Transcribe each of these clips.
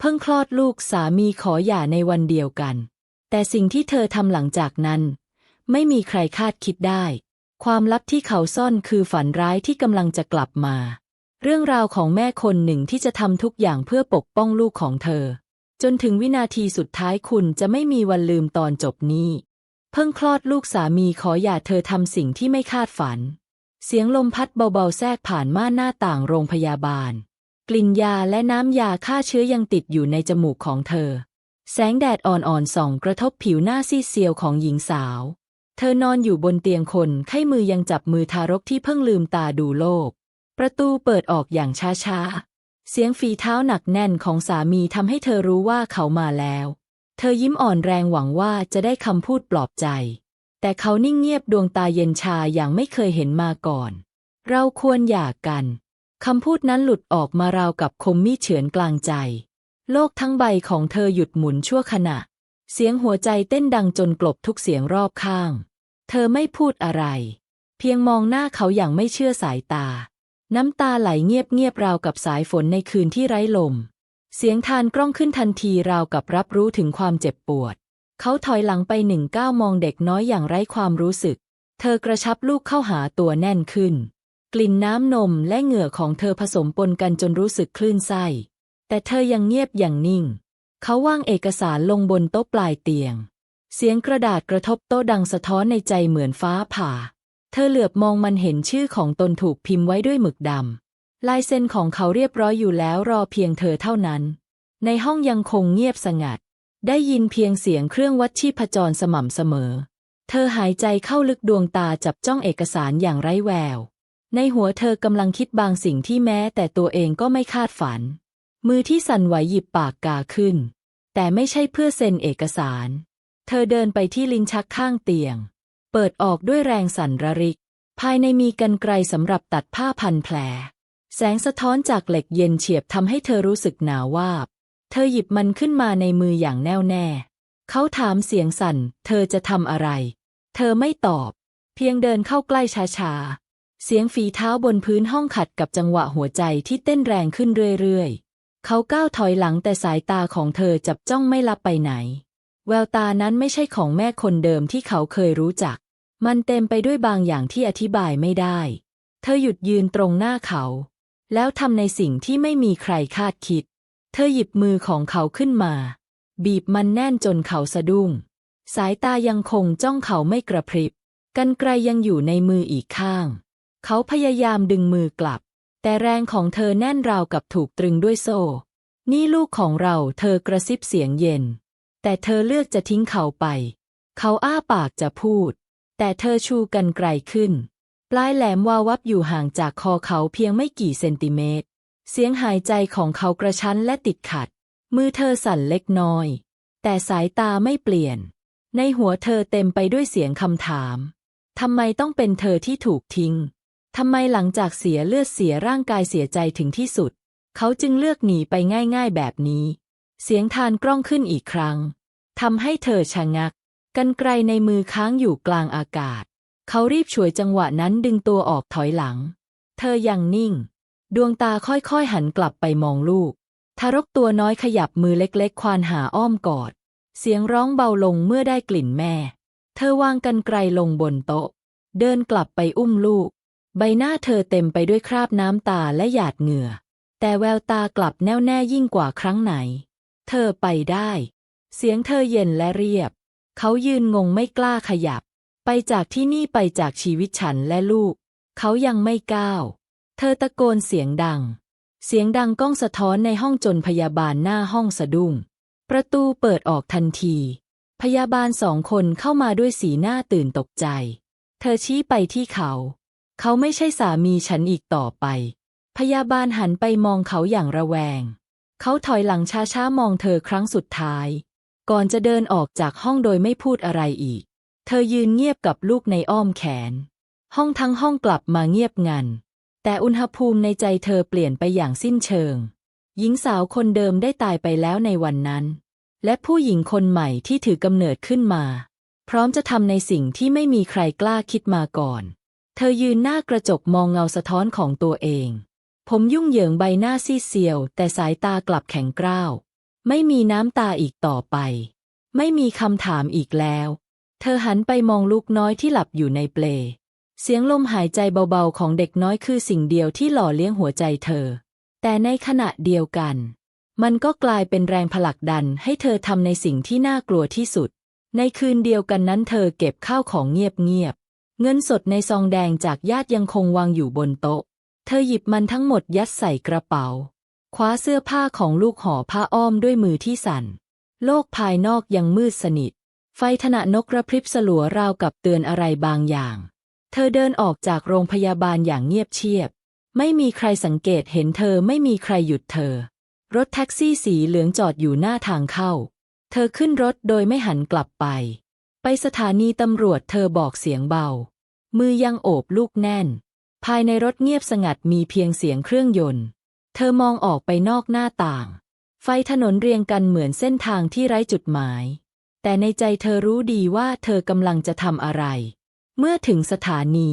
เพิ่งคลอดลูกสามีขอหย่าในวันเดียวกัน แต่สิ่งที่เธอทำหลังจากนั้น ไม่มีใครคาดคิดได้ ความลับที่เขาซ่อนคือฝันร้ายที่กำลังจะกลับมา เรื่องราวของแม่คนหนึ่งที่จะทำทุกอย่างเพื่อปกป้องลูกของเธอ จนถึงวินาทีสุดท้ายคุณจะไม่มีวันลืมตอนจบนี้ เพิ่งคลอดลูกสามีขอหย่าเธอทำสิ่งที่ไม่คาดฝัน เสียงลมพัดเบาๆแทรกผ่านม่านหน้าต่างโรงพยาบาล กลิ่นยาและน้ำยาฆ่าเชื้อยังติดอยู่ในจมูกของเธอ แสงแดดอ่อนๆส่องกระทบผิวหน้าซีเซียวของหญิงสาว เธอนอนอยู่บนเตียงคนไข้มือยังจับมือทารกที่เพิ่งลืมตาดูโลก ประตูเปิดออกอย่างช้าๆ เสียงฝีเท้าหนักแน่นของสามีทำให้เธอรู้ว่าเขามาแล้ว เธอยิ้มอ่อนแรงหวังว่าจะได้คำพูดปลอบใจ แต่เขานิ่งเงียบดวงตาเย็นชาอย่างไม่เคยเห็นมาก่อน เราควรหย่ากัน คำพูดนั้นหลุดออกมาราวกับคมมีดเฉือนกลางใจ โลกทั้งใบของเธอหยุดหมุนชั่วขณะ เสียงหัวใจเต้นดังจนกลบทุกเสียงรอบข้าง เธอไม่พูดอะไร เพียงมองหน้าเขาอย่างไม่เชื่อสายตา น้ำตาไหลเงียบๆราวกับสายฝนในคืนที่ไร้ลม เสียงทานกล้องขึ้นทันทีราวกับรับรู้ถึงความเจ็บปวด เขาถอยหลังไปหนึ่งก้าวมองเด็กน้อยอย่างไร้ความรู้สึก เธอกระชับลูกเข้าหาตัวแน่นขึ้น กลิ่นน้ำนมและเหงื่อของเธอผสมปนกันจนรู้สึกคลื่นไส้ แต่เธอยังเงียบอย่างนิ่ง เขาวางเอกสารลงบนโต๊ะปลายเตียง เสียงกระดาษกระทบโต๊ะดังสะท้อนในใจเหมือนฟ้าผ่า เธอเหลือบมองมันเห็นชื่อของตนถูกพิมพ์ไว้ด้วยหมึกดำ ลายเซ็นของเขาเรียบร้อยอยู่แล้วรอเพียงเธอเท่านั้น ในห้องยังคงเงียบสงัด ได้ยินเพียงเสียงเครื่องวัดชีพจรสม่ำเสมอ เธอหายใจเข้าลึกดวงตาจับจ้องเอกสารอย่างไร้แวว ในหัวเธอกำลังคิดบางสิ่งที่แม้แต่ตัวเองก็ไม่คาดฝัน มือที่สั่นไหวหยิบปากกาขึ้น แต่ไม่ใช่เพื่อเซ็นเอกสาร เธอเดินไปที่ลิ้นชักข้างเตียง เปิดออกด้วยแรงสั่นระริก ภายในมีกันไกรสำหรับตัดผ้าพันแผล แสงสะท้อนจากเหล็กเย็นเฉียบทำให้เธอรู้สึกหนาววาบ เธอหยิบมันขึ้นมาในมืออย่างแน่วแน่ เขาถามเสียงสั่น เธอจะทำอะไร เธอไม่ตอบ เพียงเดินเข้าใกล้ช้าๆ เสียงฝีเท้าบนพื้นห้องขัดกับจังหวะหัวใจที่เต้นแรงขึ้นเรื่อยๆ เขาก้าวถอยหลังแต่สายตาของเธอจับจ้องไม่ลับไปไหน แววตานั้นไม่ใช่ของแม่คนเดิมที่เขาเคยรู้จัก มันเต็มไปด้วยบางอย่างที่อธิบายไม่ได้ เธอหยุดยืนตรงหน้าเขา แล้วทำในสิ่งที่ไม่มีใครคาดคิด เธอหยิบมือของเขาขึ้นมา บีบมันแน่นจนเขาสะดุ้ง สายตายังคงจ้องเขาไม่กระพริบ กันไกลยังอยู่ในมืออีกข้าง เขาพยายามดึงมือกลับ แต่แรงของเธอแน่นราวกับถูกตรึงด้วยโซ่ นี่ลูกของเราเธอกระซิบเสียงเย็น แต่เธอเลือกจะทิ้งเขาไป เขาอ้าปากจะพูด แต่เธอชูกันไกลขึ้น ปลายแหลมวาวับอยู่ห่างจากคอเขาเพียงไม่กี่เซนติเมตร เสียงหายใจของเขากระชั้นและติดขัด มือเธอสั่นเล็กน้อย แต่สายตาไม่เปลี่ยน ในหัวเธอเต็มไปด้วยเสียงคำถามทำไมต้องเป็นเธอที่ถูกทิ้ง ทำไมหลังจากเสียเลือดเสียร่างกายเสียใจถึงที่สุด เขาจึงเลือกหนีไปง่ายๆแบบนี้ เสียงทานกล้องขึ้นอีกครั้งทำให้เธอชะงัก กันไกลในมือค้างอยู่กลางอากาศ เขารีบฉวยจังหวะนั้นดึงตัวออกถอยหลัง เธอยังนิ่ง ดวงตาค่อยๆหันกลับไปมองลูก ทารกตัวน้อยขยับมือเล็กๆ ควานหาอ้อมกอด เสียงร้องเบาลงเมื่อได้กลิ่นแม่ เธอวางกันไกลลงบนโต๊ะ เดินกลับไปอุ้มลูก ใบหน้าเธอเต็มไปด้วยคราบน้ำตาและหยาดเหงื่อ แต่แววตากลับแน่วแน่ยิ่งกว่าครั้งไหน เธอไปได้ เสียงเธอเย็นและเรียบ เขายืนงงไม่กล้าขยับ ไปจากที่นี่ไปจากชีวิตฉันและลูก เขายังไม่ก้าว เธอตะโกนเสียงดัง เสียงดังก้องสะท้อนในห้องจนพยาบาลหน้าห้องสะดุ้ง ประตูเปิดออกทันที พยาบาลสองคนเข้ามาด้วยสีหน้าตื่นตกใจ เธอชี้ไปที่เขา เขาไม่ใช่สามีฉันอีกต่อไป พยาบาลหันไปมองเขาอย่างระแวง เขาถอยหลังช้าๆมองเธอครั้งสุดท้าย ก่อนจะเดินออกจากห้องโดยไม่พูดอะไรอีก เธอยืนเงียบกับลูกในอ้อมแขน ห้องทั้งห้องกลับมาเงียบงัน แต่อุณหภูมิในใจเธอเปลี่ยนไปอย่างสิ้นเชิง หญิงสาวคนเดิมได้ตายไปแล้วในวันนั้น และผู้หญิงคนใหม่ที่ถือกำเนิดขึ้นมา พร้อมจะทำในสิ่งที่ไม่มีใครกล้าคิดมาก่อน เธอยืนหน้ากระจกมองเงาสะท้อนของตัวเอง ผมยุ่งเหยิงใบหน้าซีเซียว แต่สายตากลับแข็งกร้าว ไม่มีน้ำตาอีกต่อไป ไม่มีคำถามอีกแล้ว เธอหันไปมองลูกน้อยที่หลับอยู่ในเปล เสียงลมหายใจเบาๆของเด็กน้อยคือสิ่งเดียวที่หล่อเลี้ยงหัวใจเธอ แต่ในขณะเดียวกัน มันก็กลายเป็นแรงผลักดันให้เธอทำในสิ่งที่น่ากลัวที่สุด ในคืนเดียวกันนั้นเธอเก็บข้าวของเงียบๆ เงินสดในซองแดงจากญาติยังคงวางอยู่บนโต๊ะ เธอหยิบมันทั้งหมดยัดใส่กระเป๋า คว้าเสื้อผ้าของลูกห่อผ้าอ้อมด้วยมือที่สั่น โลกภายนอกยังมืดสนิท ไฟถนะนกกระพริบสลัวราวกับเตือนอะไรบางอย่าง เธอเดินออกจากโรงพยาบาลอย่างเงียบเชียบ ไม่มีใครสังเกตเห็นเธอไม่มีใครหยุดเธอ รถแท็กซี่สีเหลืองจอดอยู่หน้าทางเข้า เธอขึ้นรถโดยไม่หันกลับไปไป สถานีตำรวจเธอบอกเสียงเบา มือยังโอบลูกแน่น ภายในรถเงียบสงัดมีเพียงเสียงเครื่องยนต์ เธอมองออกไปนอกหน้าต่าง ไฟถนนเรียงกันเหมือนเส้นทางที่ไร้จุดหมาย แต่ในใจเธอรู้ดีว่าเธอกำลังจะทำอะไร เมื่อถึงสถานี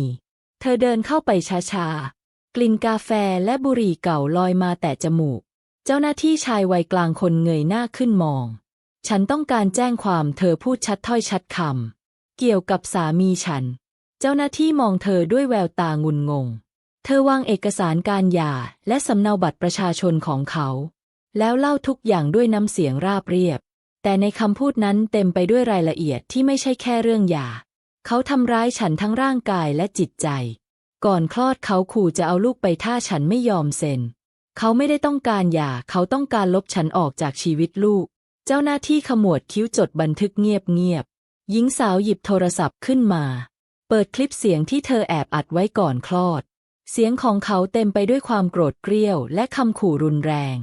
เธอเดินเข้าไปช้าๆ กลิ่นกาแฟและบุหรี่เก่าลอยมาแต่จมูก เจ้าหน้าที่ชายวัยกลางคนเงยหน้าขึ้นมอง ฉันต้องการแจ้งความเธอพูดชัดถ้อยชัดคำเกี่ยวกับสามีฉัน เจ้าหน้าที่มองเธอด้วยแววตางุนงง เธอวางเอกสารการหย่าและสำเนาบัตรประชาชนของเขา แล้วเล่าทุกอย่างด้วยน้ำเสียงราบเรียบ แต่ในคำพูดนั้นเต็มไปด้วยรายละเอียดที่ไม่ใช่แค่เรื่องหย่า เขาทำร้ายฉันทั้งร่างกายและจิตใจ ก่อนคลอดเขาขู่จะเอาลูกไปถ้าฉันไม่ยอมเซ็นเขาไม่ได้ต้องการหย่าเขาต้องการลบฉันออกจากชีวิตลูก เจ้าหน้าที่ขมวดคิ้วจดบันทึกเงียบๆ หญิงสาวหยิบโทรศัพท์ขึ้นมา เปิดคลิปเสียงที่เธอแอบอัดไว้ก่อนคลอด เสียงของเขาเต็มไปด้วยความโกรธเกรี้ยวและคำขู่รุนแรง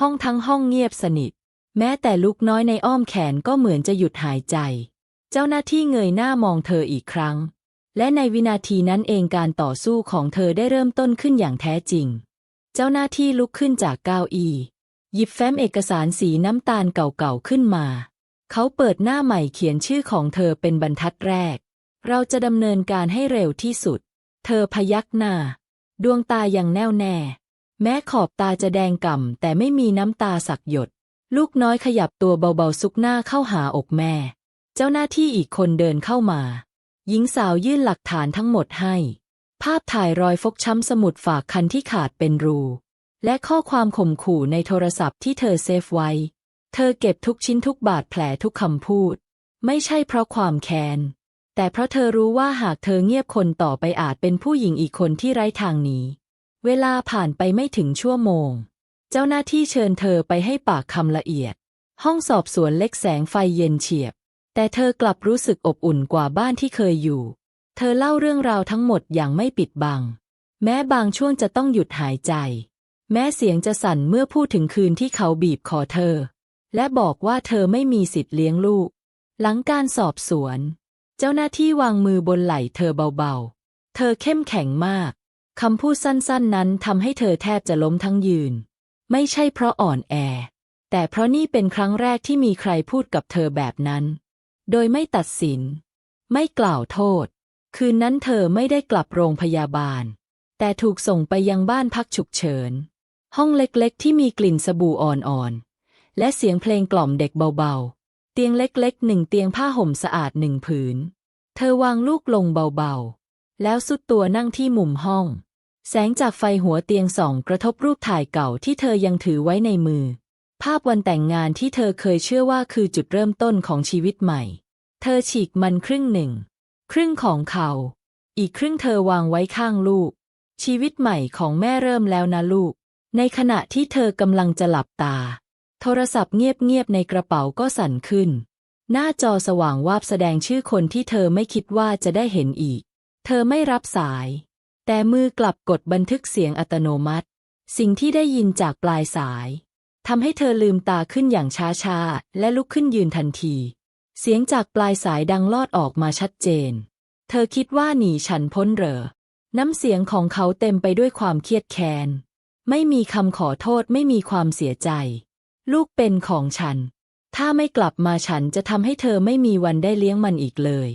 ห้องทั้งห้องเงียบสนิท แม้แต่ลูกน้อยในอ้อมแขนก็เหมือนจะหยุดหายใจ เจ้าหน้าที่เงยหน้ามองเธออีกครั้ง และในวินาทีนั้นเองการต่อสู้ของเธอได้เริ่มต้นขึ้นอย่างแท้จริง เจ้าหน้าที่ลุกขึ้นจากเก้าอี้ หยิบแฟ้มเอกสารสีน้ำตาลเก่าๆขึ้นมา เขาเปิดหน้าใหม่เขียนชื่อของเธอเป็นบรรทัดแรก เราจะดำเนินการให้เร็วที่สุด เธอพยักหน้า ดวงตายังแน่วแน่ แม้ขอบตาจะแดงก่ำแต่ไม่มีน้ำตาสักหยด ลูกน้อยขยับตัวเบาๆซุกหน้าเข้าหาอกแม่ เจ้าหน้าที่อีกคนเดินเข้ามา หญิงสาวยื่นหลักฐานทั้งหมดให้ ภาพถ่ายรอยฟกช้ำสมุดฝากคันที่ขาดเป็นรู และข้อความข่มขู่ในโทรศัพท์ที่เธอเซฟไว้ เธอเก็บทุกชิ้นทุกบาดแผลทุกคำพูด ไม่ใช่เพราะความแค้น แต่เพราะเธอรู้ว่าหากเธอเงียบคนต่อไปอาจเป็นผู้หญิงอีกคนที่ไร้ทางหนีเวลาผ่านไปไม่ถึงชั่วโมง เจ้าหน้าที่เชิญเธอไปให้ปากคำละเอียด ห้องสอบสวนเล็กแสงไฟเย็นเฉียบ แต่เธอกลับรู้สึกอบอุ่นกว่าบ้านที่เคยอยู่ เธอเล่าเรื่องราวทั้งหมดอย่างไม่ปิดบัง แม้บางช่วงจะต้องหยุดหายใจ แม้เสียงจะสั่นเมื่อพูดถึงคืนที่เขาบีบคอเธอ และบอกว่าเธอไม่มีสิทธิ์เลี้ยงลูก หลังการสอบสวน เจ้าหน้าที่วางมือบนไหล่เธอเบาๆ เธอเข้มแข็งมาก คำพูดสั้นๆ นั้นทำให้เธอแทบจะล้มทั้งยืน ไม่ใช่เพราะอ่อนแอ แต่เพราะนี่เป็นครั้งแรกที่มีใครพูดกับเธอแบบนั้น โดยไม่ตัดสิน ไม่กล่าวโทษ คืนนั้นเธอไม่ได้กลับโรงพยาบาล แต่ถูกส่งไปยังบ้านพักฉุกเฉิน ห้องเล็กๆ ที่มีกลิ่นสบู่อ่อนๆ และเสียงเพลงกล่อมเด็กเบาๆ เตียงเล็กๆหนึ่งเตียงผ้าห่มสะอาดหนึ่งผืน เธอวางลูกลงเบาๆ แล้วสุดตัวนั่งที่มุมห้อง แสงจากไฟหัวเตียงส่องกระทบรูปถ่ายเก่าที่เธอยังถือไว้ในมือ ภาพวันแต่งงานที่เธอเคยเชื่อว่าคือจุดเริ่มต้นของชีวิตใหม่ เธอฉีกมันครึ่งหนึ่ง ครึ่งของเขา อีกครึ่งเธอวางไว้ข้างลูกชีวิตใหม่ของแม่เริ่มแล้วนะลูก ในขณะที่เธอกำลังจะหลับตา โทรศัพท์เงียบๆในกระเป๋าก็สั่นขึ้น หน้าจอสว่างวาบแสดงชื่อคนที่เธอไม่คิดว่าจะได้เห็นอีก เธอไม่รับสาย แต่มือกลับกดบันทึกเสียงอัตโนมัติ สิ่งที่ได้ยินจากปลายสายทำให้เธอลืมตาขึ้นอย่างช้าๆ และลุกขึ้นยืนทันที เสียงจากปลายสายดังลอดออกมาชัดเจน เธอคิดว่าหนีฉันพ้นเหรอ น้ำเสียงของเขาเต็มไปด้วยความเครียดแค้น ไม่มีคำขอโทษไม่มีความเสียใจ ลูกเป็นของฉัน ถ้าไม่กลับมาฉันจะทำให้เธอไม่มีวันได้เลี้ยงมันอีกเลย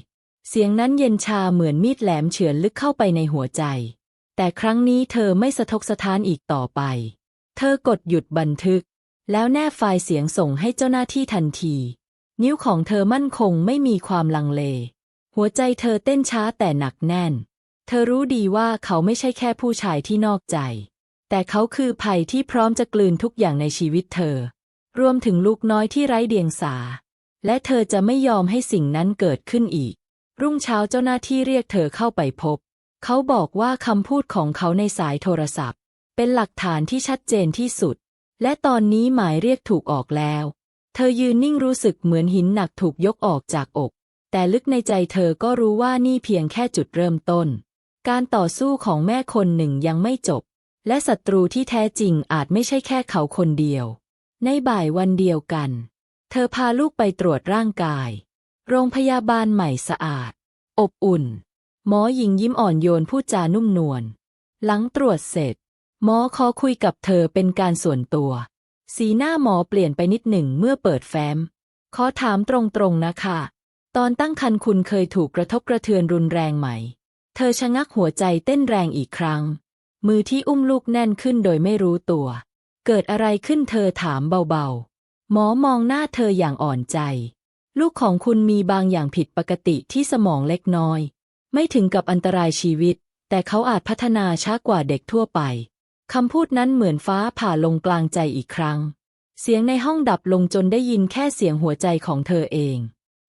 เสียงนั้นเย็นชาเหมือนมีดแหลมเฉือนลึกเข้าไปในหัวใจ แต่ครั้งนี้เธอไม่สะทกสะท้านอีกต่อไป เธอกดหยุดบันทึก แล้วแนบไฟล์เสียงส่งให้เจ้าหน้าที่ทันที นิ้วของเธอมั่นคงไม่มีความลังเล หัวใจเธอเต้นช้าแต่หนักแน่น เธอรู้ดีว่าเขาไม่ใช่แค่ผู้ชายที่นอกใจ แต่เขาคือภัยที่พร้อมจะกลืนทุกอย่างในชีวิตเธอ รวมถึงลูกน้อยที่ไร้เดียงสา และเธอจะไม่ยอมให้สิ่งนั้นเกิดขึ้นอีก รุ่งเช้าเจ้าหน้าที่เรียกเธอเข้าไปพบ เขาบอกว่าคำพูดของเขาในสายโทรศัพท์ เป็นหลักฐานที่ชัดเจนที่สุด และตอนนี้หมายเรียกถูกออกแล้ว เธอยืนนิ่งรู้สึกเหมือนหินหนักถูกยกออกจากอก แต่ลึกในใจเธอก็รู้ว่านี่เพียงแค่จุดเริ่มต้น การต่อสู้ของแม่คนหนึ่งยังไม่จบ และศัตรูที่แท้จริงอาจไม่ใช่แค่เขาคนเดียว ในบ่ายวันเดียวกัน เธอพาลูกไปตรวจร่างกาย โรงพยาบาลใหม่สะอาด อบอุ่น หมอหญิงยิ้มอ่อนโยนพูดจานุ่มนวล หลังตรวจเสร็จ หมอขอคุยกับเธอเป็นการส่วนตัว สีหน้าหมอเปลี่ยนไปนิดหนึ่งเมื่อเปิดแฟ้ม ขอถามตรงๆนะคะ ตอนตั้งครรภ์คุณเคยถูกกระทบกระเทือนรุนแรงไหม เธอชะงักหัวใจเต้นแรงอีกครั้ง มือที่อุ้มลูกแน่นขึ้นโดยไม่รู้ตัว เกิดอะไรขึ้นเธอถามเบาๆ หมอมองหน้าเธออย่างอ่อนใจ ลูกของคุณมีบางอย่างผิดปกติที่สมองเล็กน้อย ไม่ถึงกับอันตรายชีวิต แต่เขาอาจพัฒนาช้ากว่าเด็กทั่วไปคำพูดนั้นเหมือนฟ้าผ่าลงกลางใจอีกครั้ง เสียงในห้องดับลงจนได้ยินแค่เสียงหัวใจของเธอเอง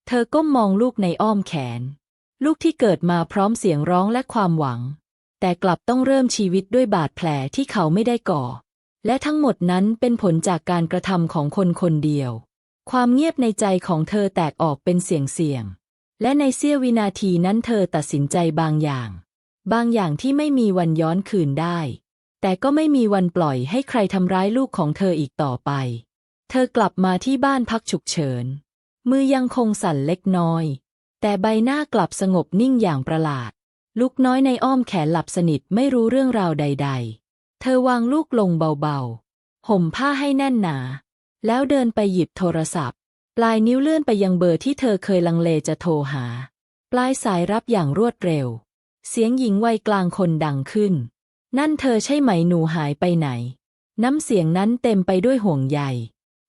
เธอก้มมองลูกในอ้อมแขน ลูกที่เกิดมาพร้อมเสียงร้องและความหวัง แต่กลับต้องเริ่มชีวิตด้วยบาดแผลที่เขาไม่ได้ก่อ และทั้งหมดนั้นเป็นผลจากการกระทำของคนคนเดียว ความเงียบในใจของเธอแตกออกเป็นเสียงเสียง และในเสี้ยววินาทีนั้นเธอตัดสินใจบางอย่าง บางอย่างที่ไม่มีวันย้อนคืนได้ แต่ก็ไม่มีวันปล่อยให้ใครทำร้ายลูกของเธออีกต่อไป เธอกลับมาที่บ้านพักฉุกเฉิน มือยังคงสั่นเล็กน้อย แต่ใบหน้ากลับสงบนิ่งอย่างประหลาด ลูกน้อยในอ้อมแขนหลับสนิทไม่รู้เรื่องราวใด ๆ เธอวางลูกลงเบาๆ ห่มผ้าให้แน่นหนา แล้วเดินไปหยิบโทรศัพท์ ปลายนิ้วเลื่อนไปยังเบอร์ที่เธอเคยลังเลจะโทรหา ปลายสายรับอย่างรวดเร็ว เสียงหญิงวัยกลางคนดังขึ้น นั่นเธอใช่ไหมหนูหายไปไหน น้ำเสียงนั้นเต็มไปด้วยห่วงใย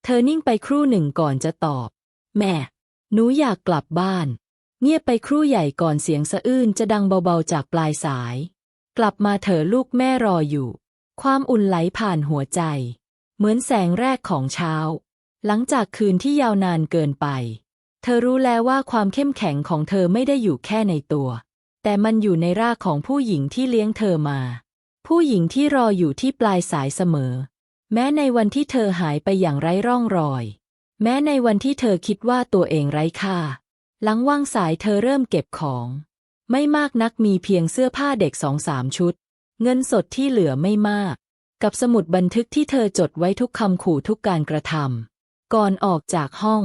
เธอนิ่งไปครู่หนึ่งก่อนจะตอบ แม่ หนูอยากกลับบ้าน เงียบไปครู่ใหญ่ก่อนเสียงสะอื้นจะดังเบาๆจากปลายสาย กลับมาเถอะลูกแม่รออยู่ ความอุ่นไหลผ่านหัวใจ เหมือนแสงแรกของเช้า หลังจากคืนที่ยาวนานเกินไป เธอรู้แล้วว่าความเข้มแข็งของเธอไม่ได้อยู่แค่ในตัว แต่มันอยู่ในรากของผู้หญิงที่เลี้ยงเธอมา ผู้หญิงที่รออยู่ที่ปลายสายเสมอ แม้ในวันที่เธอหายไปอย่างไร้ร่องรอย แม้ในวันที่เธอคิดว่าตัวเองไร้ค่า หลังว่างสายเธอเริ่มเก็บของ ไม่มากนักมีเพียงเสื้อผ้าเด็กสองสามชุด เงินสดที่เหลือไม่มาก กับสมุดบันทึกที่เธอจดไว้ทุกคำขู่ทุกการกระทำก่อนออกจากห้อง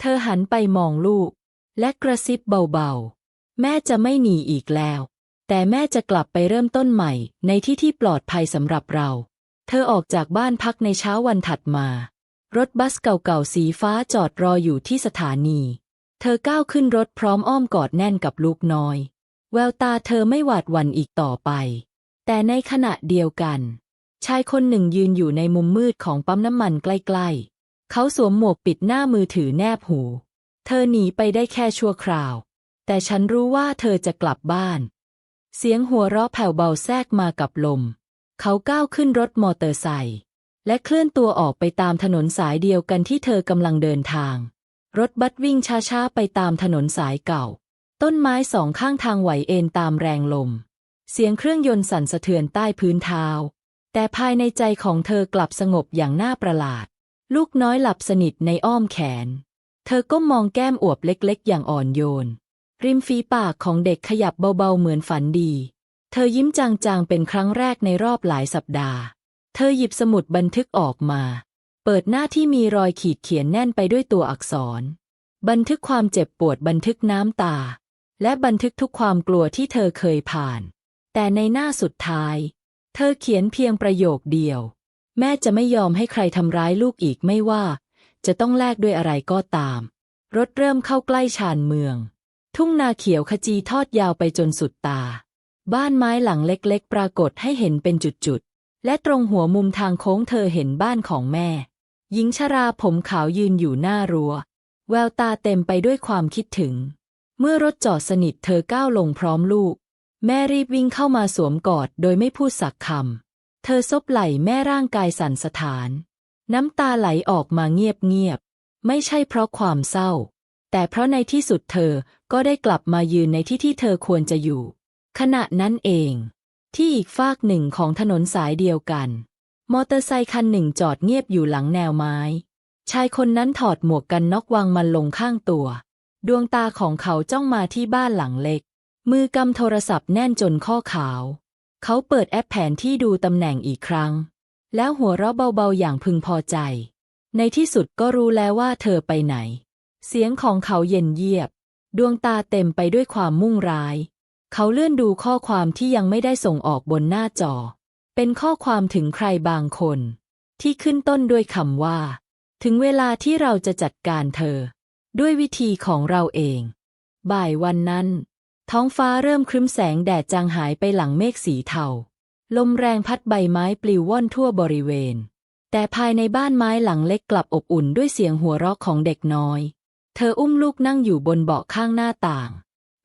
เธอหันไปมองลูก และกระซิบเบาๆ แม่จะไม่หนีอีกแล้ว แต่แม่จะกลับไปเริ่มต้นใหม่ ในที่ที่ปลอดภัยสำหรับเรา เธอออกจากบ้านพักในเช้าวันถัดมา รถบัสเก่าๆสีฟ้าจอดรออยู่ที่สถานี เธอก้าวขึ้นรถพร้อมอ้อมกอดแน่นกับลูกน้อย แววตาเธอไม่หวาดหวั่นอีกต่อไป แต่ในขณะเดียวกัน ชายคนหนึ่งยืนอยู่ในมุมมืดของปั๊มน้ำมันใกล้ๆ เขาสวมหมวกปิดหน้ามือถือแนบหู เธอหนีไปได้แค่ชั่วคราว แต่ฉันรู้ว่าเธอจะกลับบ้าน เสียงหัวเราะแผ่วเบาแทรกมากับลม เขาก้าวขึ้นรถมอเตอร์ไซค์และเคลื่อนตัวออกไปตามถนนสายเดียวกันที่เธอกำลังเดินทาง รถบัสวิ่งช้าๆ ไปตามถนนสายเก่า ต้นไม้สองข้างทางไหวเอ็นตามแรงลม เสียงเครื่องยนต์สั่นสะเทือนใต้พื้นเท้า แต่ภายในใจของเธอกลับสงบอย่างน่าประหลาด ลูกน้อยหลับสนิทในอ้อมแขน เธอก็มมองแก้มอวบเล็กๆ อย่างอ่อนโยน ริมฝีปากของเด็กขยับเบาๆ เหมือนฝันดี เธอยิ้มจางๆ เป็นครั้งแรกในรอบหลายสัปดาห์ เธอหยิบสมุดบันทึกออกมา ปิดหน้าที่มีรอยขีดเขียนแน่นไปด้วยตัวอักษร บันทึกความเจ็บปวดบันทึกน้ำตา และบันทึกทุกความกลัวที่เธอเคยผ่าน แต่ในหน้าสุดท้าย เธอเขียนเพียงประโยคเดียว แม่จะไม่ยอมให้ใครทำร้ายลูกอีกไม่ว่า จะต้องแลกด้วยอะไรก็ตาม รถเริ่มเข้าใกล้ชานเมือง ทุ่งนาเขียวขจีทอดยาวไปจนสุดตา บ้านไม้หลังเล็กๆ ปรากฏให้เห็นเป็นจุดๆและตรงหัวมุมทางโค้งเธอเห็นบ้านของแม่ หญิงชราผมขาวยืนอยู่หน้ารัว้ว แววตาเต็มไปด้วยความคิดถึง เมื่อรถจอดสนิทเธอก้าวลงพร้อมลูก แม่รีบวิ่งเข้ามาสวมกอดโดยไม่พูดสักคำ เธอซบไหล่แม่ร่างกายสั่นสะท้าน น้ำตาไหลออกมาเงียบๆ ไม่ใช่เพราะความเศร้า แต่เพราะในที่สุดเธอก็ได้กลับมายืนในที่ที่เธอควรจะอยู่ ขณะนั้นเอง ที่อีกฟากหนึ่งของถนนสายเดียวกัน มอเตอร์ไซคันหนึ่งจอดเงียบอยู่หลังแนวไม้ ชายคนนั้นถอดหมวกกันน็อกวางมันลงข้างตัว ดวงตาของเขาจ้องมาที่บ้านหลังเล็ก มือกำโทรศัพท์แน่นจนข้อขาว เขาเปิดแอปแผนที่ดูตำแหน่งอีกครั้ง แล้วหัวเราะเบาๆอย่างพึงพอใจ ในที่สุดก็รู้แล้วว่าเธอไปไหน เสียงของเขาเย็นเยียบ ดวงตาเต็มไปด้วยความมุ่งร้าย เขาเลื่อนดูข้อความที่ยังไม่ได้ส่งออกบนหน้าจอ เป็นข้อความถึงใครบางคน ที่ขึ้นต้นด้วยคำว่า ถึงเวลาที่เราจะจัดการเธอ ด้วยวิธีของเราเอง บ่ายวันนั้น ท้องฟ้าเริ่มครึ้มแสงแดดจางหายไปหลังเมฆสีเทาลมแรงพัดใบไม้ปลิวว่อนทั่วบริเวณ แต่ภายในบ้านไม้หลังเล็กกลับอบอุ่นด้วยเสียงหัวเราะของเด็กน้อย เธออุ้มลูกนั่งอยู่บนเบาะข้างหน้าต่าง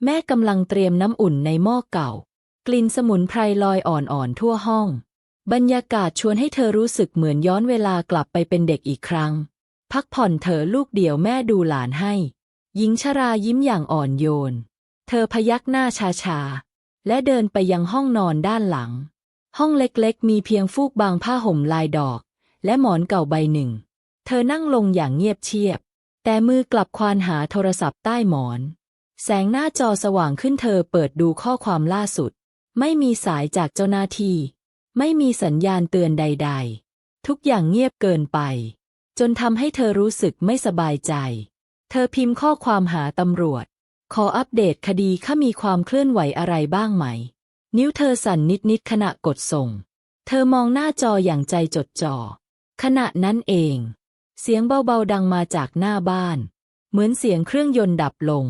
แม่กำลังเตรียมน้ำอุ่นในหม้อเก่า กลิ่นสมุนไพรลอยอ่อนๆทั่วห้อง บรรยากาศชวนให้เธอรู้สึกเหมือนย้อนเวลากลับไปเป็นเด็กอีกครั้ง พักผ่อนเถอลูกเดี่ยวแม่ดูหลานให้ หญิงชรายิ้มอย่างอ่อนโยน เธอพยักหน้าชาๆและเดินไปยังห้องนอนด้านหลัง ห้องเล็กๆ มีเพียงฟูกบางผ้าห่มลายดอก และหมอนเก่าใบหนึ่ง เธอนั่งลงอย่างเงียบเชียบ แต่มือกลับควานหาโทรศัพท์ใต้หมอน แสงหน้าจอสว่างขึ้นเธอเปิดดูข้อความล่าสุด ไม่มีสายจากเจ้าหน้าที่ ไม่มีสัญญาณเตือนใด ๆ ทุกอย่างเงียบเกินไป จนทำให้เธอรู้สึกไม่สบายใจ เธอพิมพ์ข้อความหาตำรวจ ขออัปเดตคดีข้ามีความเคลื่อนไหวอะไรบ้างไหม นิ้วเธอสั่นนิดๆขณะกดส่ง เธอมองหน้าจออย่างใจจดจ่อ ขณะนั้นเอง เสียงเบาๆดังมาจากหน้าบ้าน เหมือนเสียงเครื่องยนต์ดับลง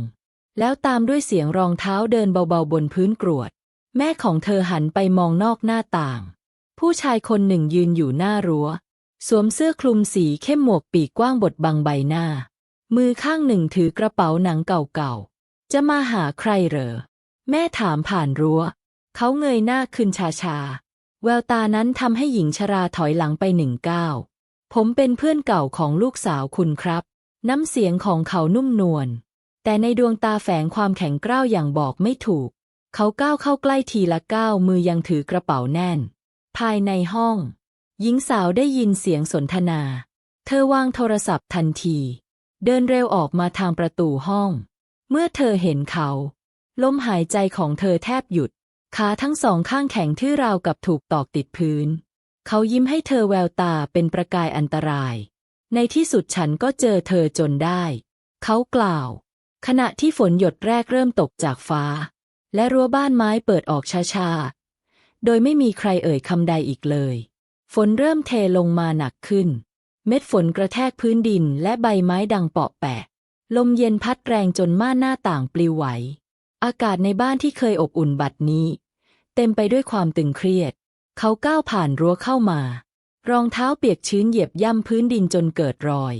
แล้วตามด้วยเสียงรองเท้าเดินเบาๆบนพื้นกรวด แม่ของเธอหันไปมองนอกหน้าต่าง ผู้ชายคนหนึ่งยืนอยู่หน้ารัว้ว สวมเสื้อคลุมสีเข้มหมวกปีกกว้างบดบังใบหน้า มือข้างหนึ่งถือกระเป๋าหนังเก่าๆ จะมาหาใครเหรอ แม่ถามผ่านรัว้ว เขาเงยหน้าขึ้นชาๆ แววตานั้นทำให้หญิงชราถอยหลังไปหนึ่งก้าว ผมเป็นเพื่อนเก่าของลูกสาวคุณครับ น้ำเสียงของเขานุ่มนวล แต่ในดวงตาแฝงความแข็งกร้าวอย่างบอกไม่ถูก เขาก้าวเข้าใกล้ทีละก้าวมือยังถือกระเป๋าแน่น ภายในห้อง หญิงสาวได้ยินเสียงสนทนา เธอวางโทรศัพท์ทันที เดินเร็วออกมาทางประตูห้อง เมื่อเธอเห็นเขา ลมหายใจของเธอแทบหยุด ขาทั้งสองข้างแข็งที่อราวกับถูกตอกติดพื้น เขายิ้มให้เธอแววตาเป็นประกายอันตราย ในที่สุดฉันก็เจอเธอจนได้ เขากล่าว ขณะที่ฝนหยดแรกเริ่มตกจากฟ้า และรั้วบ้านไม้เปิดออกช้าๆ โดยไม่มีใครเอ่ยคำใดอีกเลย ฝนเริ่มเทลงมาหนักขึ้น เม็ดฝนกระแทกพื้นดินและใบไม้ดังเปาะแปะ ลมเย็นพัดแรงจนม่านหน้าต่างปลิวไหว อากาศในบ้านที่เคยอบอุ่นบัดนี้ เต็มไปด้วยความตึงเครียด เขาก้าวผ่านรั้วเข้ามา รองเท้าเปียกชื้นเหยียบย่ำพื้นดินจนเกิดรอย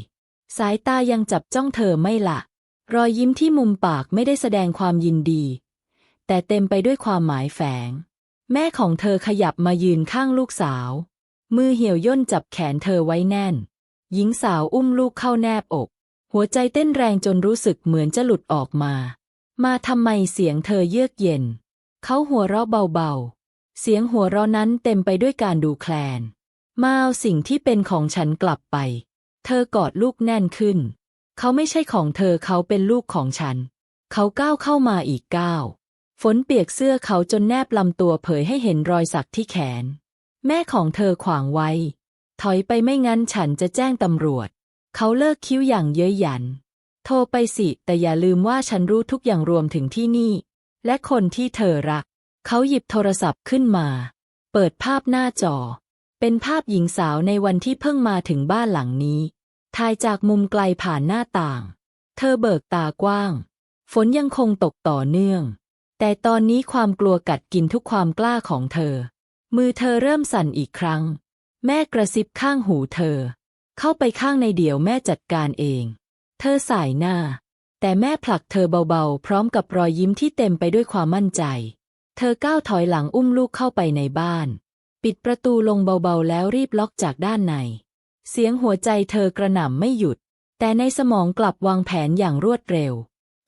สายตายังจับจ้องเธอไม่ละรอยยิ้มที่มุมปากไม่ได้แสดงความยินดี แต่เต็มไปด้วยความหมายแฝง แม่ของเธอขยับมายืนข้างลูกสาว มือเหี่ยวย่นจับแขนเธอไว้แน่น หญิงสาวอุ้มลูกเข้าแนบอก หัวใจเต้นแรงจนรู้สึกเหมือนจะหลุดออกมา มาทำไมเสียงเธอเยือกเย็น เขาหัวเราะเบาๆ เสียงหัวเราะนั้นเต็มไปด้วยการดูแคลน มาเอาสิ่งที่เป็นของฉันกลับไป เธอกอดลูกแน่นขึ้น เขาไม่ใช่ของเธอเขาเป็นลูกของฉัน เขาก้าวเข้ามาอีกก้าว ฝนเปียกเสื้อเขาจนแนบลำตัวเผยให้เห็นรอยสักที่แขน แม่ของเธอขวางไว้ ถอยไปไม่งั้นฉันจะแจ้งตำรวจ เขาเลิกคิ้วอย่างเย้ยหยัน โทรไปสิ แต่อย่าลืมว่าฉันรู้ทุกอย่างรวมถึงที่นี่ และคนที่เธอรัก เขาหยิบโทรศัพท์ขึ้นมา เปิดภาพหน้าจอ เป็นภาพหญิงสาวในวันที่เพิ่งมาถึงบ้านหลังนี้ถ่ายจากมุมไกลผ่านหน้าต่าง เธอเบิกตากว้าง ฝนยังคงตกต่อเนื่อง แต่ตอนนี้ความกลัวกัดกินทุกความกล้าของเธอ มือเธอเริ่มสั่นอีกครั้ง แม่กระซิบข้างหูเธอ เข้าไปข้างในเดี๋ยวแม่จัดการเอง เธอสายหน้า แต่แม่ผลักเธอเบาๆ พร้อมกับรอยยิ้มที่เต็มไปด้วยความมั่นใจ เธอก้าวถอยหลังอุ้มลูกเข้าไปในบ้าน ปิดประตูลงเบาๆ แล้วรีบล็อกจากด้านใน เสียงหัวใจเธอกระหน่ำไม่หยุด แต่ในสมองกลับวางแผนอย่างรวดเร็ว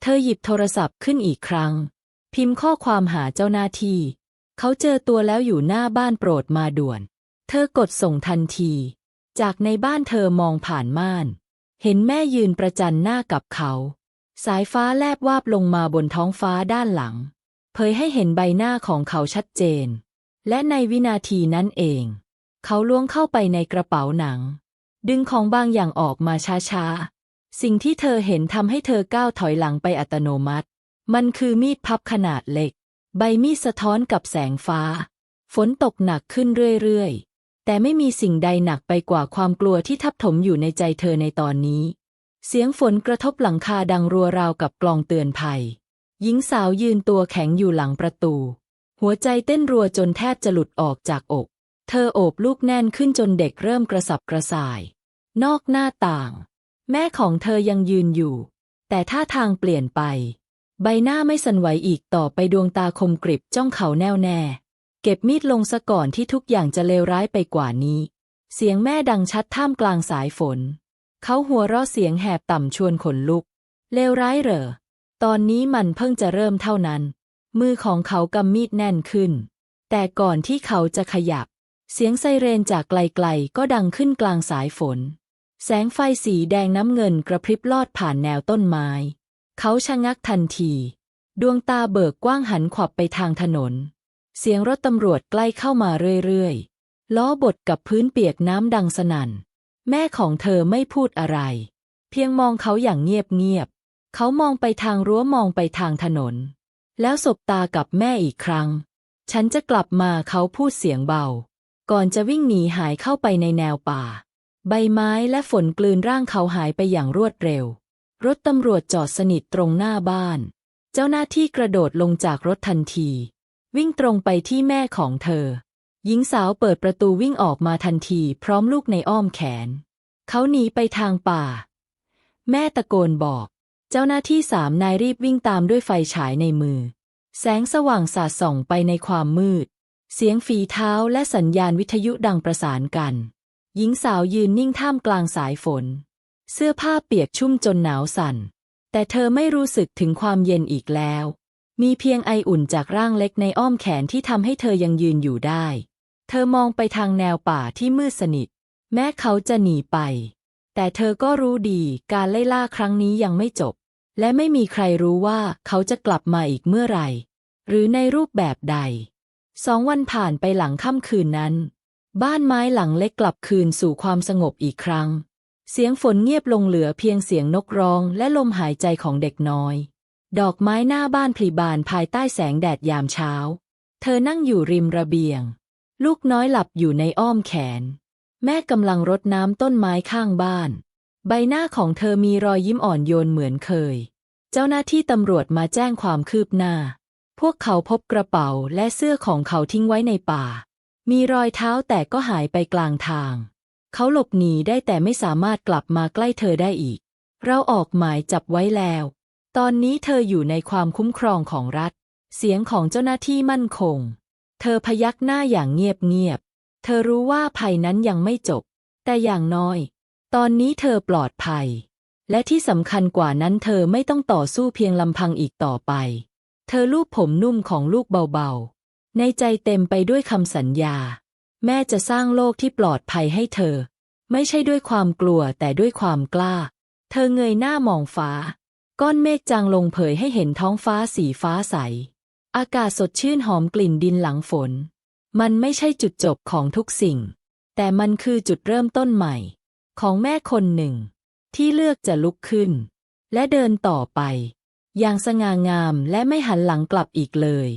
เธอหยิบโทรศัพท์ขึ้นอีกครั้ง พิมพ์ข้อความหาเจ้าหน้าที่ เขาเจอตัวแล้วอยู่หน้าบ้านโปรดมาด่วน เธอกดส่งทันที จากในบ้านเธอมองผ่านม่าน เห็นแม่ยืนประจันหน้ากับเขา สายฟ้าแลบวาบลงมาบนท้องฟ้าด้านหลัง เผยให้เห็นใบหน้าของเขาชัดเจน และในวินาทีนั้นเอง เขาล้วงเข้าไปในกระเป๋าหนัง ดึงของบางอย่างออกมาช้าๆ สิ่งที่เธอเห็นทำให้เธอก้าวถอยหลังไปอัตโนมัติ มันคือมีดพับขนาดเล็ก ใบมีดสะท้อนกับแสงฟ้า ฝนตกหนักขึ้นเรื่อยๆ แต่ไม่มีสิ่งใดหนักไปกว่าความกลัวที่ทับถมอยู่ในใจเธอในตอนนี้ เสียงฝนกระทบหลังคาดังรัวราวกับกลองเตือนภัย หญิงสาวยืนตัวแข็งอยู่หลังประตู หัวใจเต้นรัวจนแทบจะหลุดออกจากอก เธอโอบลูกแน่นขึ้นจนเด็กเริ่มกระสับกระส่าย นอกหน้าต่าง แม่ของเธอยังยืนอยู่ แต่ท่าทางเปลี่ยนไป ใบหน้าไม่สั่นไหวอีกต่อไปดวงตาคมกริบจ้องเขาแน่วแน่ เก็บมีดลงซะก่อนที่ทุกอย่างจะเลวร้ายไปกว่านี้ เสียงแม่ดังชัดท่ามกลางสายฝน เขาหัวเราะเสียงแหบต่ำชวนขนลุก เลวร้ายเหรอ ตอนนี้มันเพิ่งจะเริ่มเท่านั้น มือของเขากำมีดแน่นขึ้น แต่ก่อนที่เขาจะขยับ เสียงไซเรนจากไกลๆก็ดังขึ้นกลางสายฝน แสงไฟสีแดงน้ำเงินกระพริบลอดผ่านแนวต้นไม้ เขาชะงักทันที ดวงตาเบิกกว้างหันขวับไปทางถนน เสียงรถตำรวจใกล้เข้ามาเรื่อยๆ ล้อบดกับพื้นเปียกน้ำดังสนั่น แม่ของเธอไม่พูดอะไร เพียงมองเขาอย่างเงียบๆ เขามองไปทางรั้วมองไปทางถนน แล้วสบตากับแม่อีกครั้ง ฉันจะกลับมาเขาพูดเสียงเบา ก่อนจะวิ่งหนีหายเข้าไปในแนวป่า ใบไม้และฝนกลืนร่างเขาหายไปอย่างรวดเร็ว รถตำรวจจอดสนิทตรงหน้าบ้าน เจ้าหน้าที่กระโดดลงจากรถทันที วิ่งตรงไปที่แม่ของเธอ หญิงสาวเปิดประตูวิ่งออกมาทันทีพร้อมลูกในอ้อมแขน เขาหนีไปทางป่า แม่ตะโกนบอก เจ้าหน้าที่สามนายรีบวิ่งตามด้วยไฟฉายในมือ แสงสว่างสาดส่องไปในความมืด เสียงฝีเท้าและสัญญาณวิทยุดังประสานกัน หญิงสาวยืนนิ่งท่ามกลางสายฝน เสื้อผ้าเปียกชุ่มจนหนาวสั่น แต่เธอไม่รู้สึกถึงความเย็นอีกแล้ว มีเพียงไออุ่นจากร่างเล็กในอ้อมแขนที่ทำให้เธอยังยืนอยู่ได้ เธอมองไปทางแนวป่าที่มืดสนิท แม้เขาจะหนีไป แต่เธอก็รู้ดีการไล่ล่าครั้งนี้ยังไม่จบ และไม่มีใครรู้ว่าเขาจะกลับมาอีกเมื่อไหร่ หรือในรูปแบบใด สองวันผ่านไปหลังค่ำคืนนั้น บ้านไม้หลังเล็กกลับคืนสู่ความสงบอีกครั้ง เสียงฝนเงียบลงเหลือเพียงเสียงนกร้องและลมหายใจของเด็กน้อย ดอกไม้หน้าบ้านพลีบานภายใต้แสงแดดยามเช้า เธอนั่งอยู่ริมระเบียง ลูกน้อยหลับอยู่ในอ้อมแขน แม่กำลังรดน้ำต้นไม้ข้างบ้าน ใบหน้าของเธอมีรอยยิ้มอ่อนโยนเหมือนเคย เจ้าหน้าที่ตำรวจมาแจ้งความคืบหน้า พวกเขาพบกระเป๋าและเสื้อของเขาทิ้งไว้ในป่า มีรอยเท้าแต่ก็หายไปกลางทาง เขาหลบหนีได้แต่ไม่สามารถกลับมาใกล้เธอได้อีก เราออกหมายจับไว้แล้ว ตอนนี้เธออยู่ในความคุ้มครองของรัฐ เสียงของเจ้าหน้าที่มั่นคง เธอพยักหน้าอย่างเงียบๆ เธอรู้ว่าภัยนั้นยังไม่จบ แต่อย่างน้อย ตอนนี้เธอปลอดภัย และที่สำคัญกว่านั้นเธอไม่ต้องต่อสู้เพียงลำพังอีกต่อไป เธอลูบผมนุ่มของลูกเบาๆ ในใจเต็มไปด้วยคำสัญญา แม่จะสร้างโลกที่ปลอดภัยให้เธอ ไม่ใช่ด้วยความกลัวแต่ด้วยความกล้า เธอเงยหน้ามองฟ้า ก้อนเมฆจางลงเผยให้เห็นท้องฟ้าสีฟ้าใส อากาศสดชื่นหอมกลิ่นดินหลังฝน มันไม่ใช่จุดจบของทุกสิ่ง แต่มันคือจุดเริ่มต้นใหม่ ของแม่คนหนึ่ง ที่เลือกจะลุกขึ้น และเดินต่อไป อย่างสง่างามและไม่หันหลังกลับอีกเลย